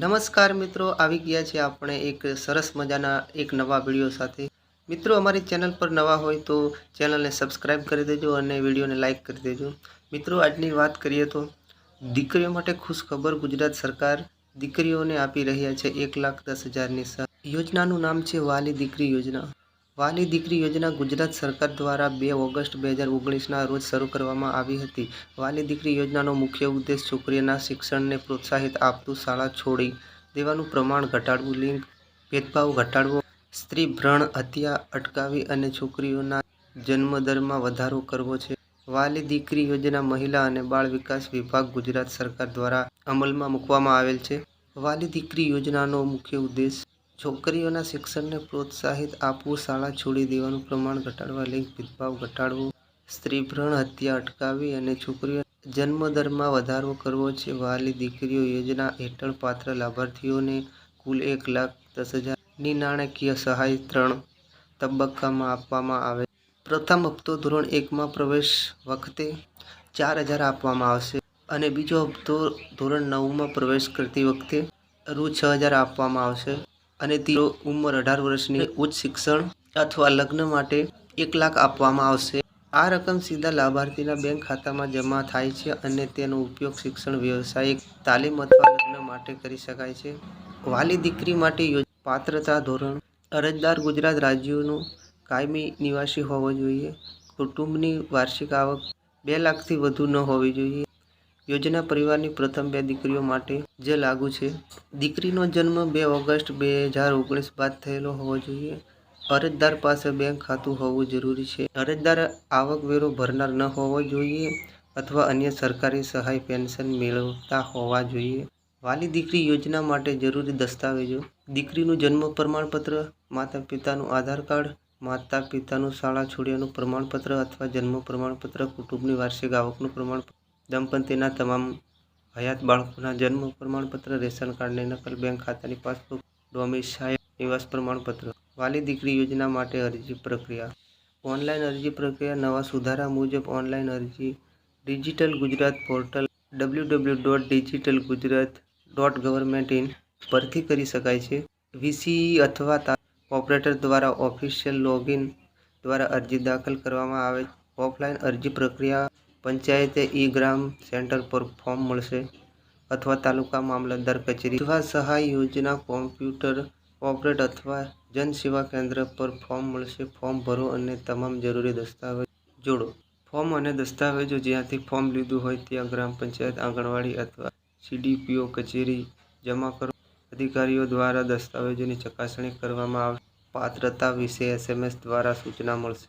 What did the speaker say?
નમસ્કાર મિત્રો, આવી ગયા છે આપણે એક સરસ મજાના એક નવા વીડિયો સાથે. મિત્રો, અમારી ચેનલ પર નવા હોય તો ચેનલને સબસ્ક્રાઇબ કરી દેજો અને વિડીયોને લાઇક કરી દેજો. મિત્રો, આજની વાત કરીએ તો દીકરીઓ માટે ખુશ ખબર ગુજરાત સરકાર દીકરીઓને આપી રહ્યા છે એક લાખ દસ હજારની યોજનાનું નામ છે વાલી દીકરી યોજના. વાલી દીકરી યોજના ગુજરાત સરકાર દ્વારા બે ઓગસ્ટ બે હજાર ઓગણીસના રોજ શરૂ કરવામાં આવી હતી. વાલી દીકરી યોજનાનો મુખ્ય ઉદ્દેશ છોકરીઓના શિક્ષણને પ્રોત્સાહિત આપતું શાળા છોડી દેવાનું, પ્રમાણ ઘટાડવું, લિંગ ભેદભાવ ઘટાડવો, સ્ત્રી ભ્રૂણ હત્યા અટકાવી અને છોકરીઓના જન્મદરમાં વધારો કરવો છે. વાલી દીકરી યોજના મહિલા અને બાળ વિકાસ વિભાગ ગુજરાત સરકાર દ્વારા અમલમાં મૂકવામાં આવેલ છે. વાલી દીકરી યોજનાનો મુખ્ય ઉદ્દેશ છોકરીઓના શિક્ષણને પ્રોત્સાહિત આપવું, શાળા છોડી દેવાનું, પ્રમાણ ઘટાડવા લિંગ ભેદભાવ ઘટાડવો, સ્ત્રી ભ્રૂણ હત્યા અટકાવી અને છોકરીઓ જન્મદરમાં વધારો કરવો છે. વાલી દીકરીઓ યોજના હેઠળ પાત્ર લાભાર્થીઓને કુલ એક લાખ દસ હજારની નાણાકીય સહાય ત્રણ તબક્કામાં આપવામાં આવે પ્રથમ હપ્તો ધોરણ એકમાં પ્રવેશ વખતે ચાર હજાર આપવામાં આવશે અને બીજો હપ્તો ધોરણ નવમાં પ્રવેશ કરતી વખતે રૂ છ હજાર આપવામાં આવશે. અને તેઓ ઉંમર અઢાર વર્ષની ઉચ્ચ શિક્ષણ અથવા લગ્ન માટે એક લાખ આપવામાં આવશે. આ રકમ સીધા લાભાર્થીના બેંક ખાતામાં જમા થાય છે અને તેનો ઉપયોગ શિક્ષણ, વ્યવસાયિક, તાલીમ અથવા લગ્ન માટે કરી શકાય છે. વાલી દીકરી માટે પાત્રતા ધોરણ, અરજદાર ગુજરાત રાજ્યોનું કાયમી નિવાસી હોવો જોઈએ. કુટુંબની વાર્ષિક આવક બે લાખથી વધુ ન હોવી જોઈએ. યોજના પરિવારની પ્રથમ બે દીકરીઓ માટે જે લાગુ છે. દીકરીનો જન્મ બે ઓગસ્ટ બે હજાર ઓગણીસ બાદ થયેલો હોવો જોઈએ. અરજદાર પાસે બેંક ખાતું હોવું જરૂરી છે. અરજદાર આવકવેરો ભરનાર ન હોવો જોઈએ અથવા અન્ય સરકારી સહાય પેન્શન મેળવતા હોવા જોઈએ. વાલી દીકરી યોજના માટે જરૂરી દસ્તાવેજો. દીકરીનું જન્મ પ્રમાણપત્ર માતા પિતાનું આધાર કાર્ડ માતા પિતાનું શાળા છોડ્યાનું પ્રમાણપત્ર અથવા જન્મ પ્રમાણપત્ર, કુટુંબની વાર્ષિક આવકનું પ્રમાણપત્ર દંપતીના તમામ હયાત બાળકોના જન્મ પ્રમાણપત્ર, રેશન કાર્ડની નકલ, બેંક ખાતાની પાસબુક, ડોમિસાઇલ, નિવાસ પ્રમાણપત્ર, વાલી દીકરી યોજના માટે અરજી પ્રક્રિયા. ઓનલાઈન અરજી પ્રક્રિયા નવા સુધારા મુજબ ઓનલાઈન અરજી. Digital Gujarat portal W W dot digital Gujarat dot government in પરથી કરી શકાય છે. વીસીઈ અથવા તા ઓપરેટર દ્વારા ઓફિશિયલ લોગિન દ્વારા અરજી દાખલ કરવામાં આવે. ઓફલાઈન અરજી પ્રક્રિયા પંચાયતે ઈ ગ્રામ સેન્ટર પર ફોર્મ મળશે અથવા તાલુકા મામલતદાર કચેરી અથવા સહાય યોજના કોમ્પ્યુટર ઓપરેટ અથવા જન સેવા કેન્દ્ર પર ફોર્મ મળશે. ફોર્મ ભરો અને તમામ જરૂરી દસ્તાવેજ જોડો. ફોર્મ અને દસ્તાવેજો જ્યાંથી ફોર્મ લીધું હોય ત્યાં ગ્રામ પંચાયત આંગણવાડી અથવા સીડીપીઓ કચેરી જમા કરો. અધિકારીઓ દ્વારા દસ્તાવેજોની ચકાસણી કરવામાં આવશે પાત્રતા વિશે એસએમએસ દ્વારા સૂચના મળશે.